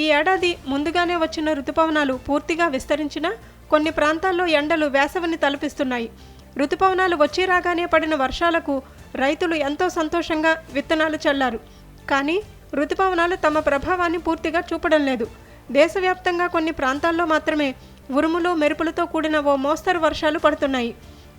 ఈ ఏడాది ముందుగానే వచ్చిన రుతుపవనాలు పూర్తిగా విస్తరించినా కొన్ని ప్రాంతాల్లో ఎండలు వేసవిని తలపిస్తున్నాయి. రుతుపవనాలు వచ్చి రాగానే పడిన వర్షాలకు రైతులు ఎంతో సంతోషంగా విత్తనాలు చల్లారు. కానీ రుతుపవనాలు తమ ప్రభావాన్ని పూర్తిగా చూపడం లేదు. దేశవ్యాప్తంగా కొన్ని ప్రాంతాల్లో మాత్రమే ఉరుములు మెరుపులతో కూడిన ఓ మోస్తరు వర్షాలు పడుతున్నాయి.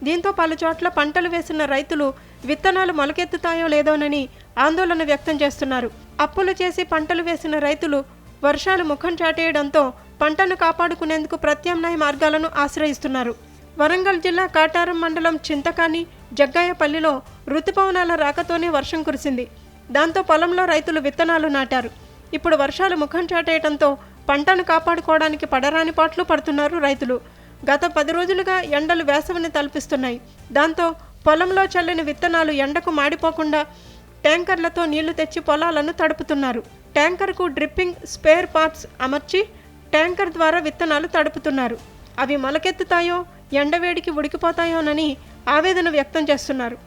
దీంతో పలుచోట్ల పంటలు వేసిన రైతులు విత్తనాలు మొలకెత్తుతాయో లేదోనని ఆందోళన వ్యక్తం చేస్తున్నారు. అప్పులు చేసి పంటలు వేసిన రైతులు వర్షాలు ముఖం చాటేయడంతో పంటను కాపాడుకునేందుకు ప్రత్యామ్నాయ మార్గాలను ఆశ్రయిస్తున్నారు. వరంగల్ జిల్లా కాటారం మండలం చింతకాని జగ్గాయపల్లిలో రుతుపవనాల రాకతోనే వర్షం కురిసింది. దాంతో పొలంలో రైతులు విత్తనాలు నాటారు. ఇప్పుడు వర్షాలు ముఖం చాటేయడంతో పంటను కాపాడుకోవడానికి పడరాని పాట్లు పడుతున్నారు రైతులు. గత పది రోజులుగా ఎండలు వేసవిని తలపిస్తున్నాయి. దాంతో పొలంలో చల్లిన విత్తనాలు ఎండకు మాడిపోకుండా ట్యాంకర్లతో నీళ్ళు తెచ్చి పొలాలను తడుపుతున్నారు. ట్యాంకర్కు డ్రిప్పింగ్ స్పేర్ పార్ట్స్ అమర్చి ట్యాంకర్ ద్వారా విత్తనాలు తడుపుతున్నారు. అవి మొలకెత్తుతాయో ఎండవేడికి ఉడికిపోతాయోనని ఆవేదన వ్యక్తం చేస్తున్నారు.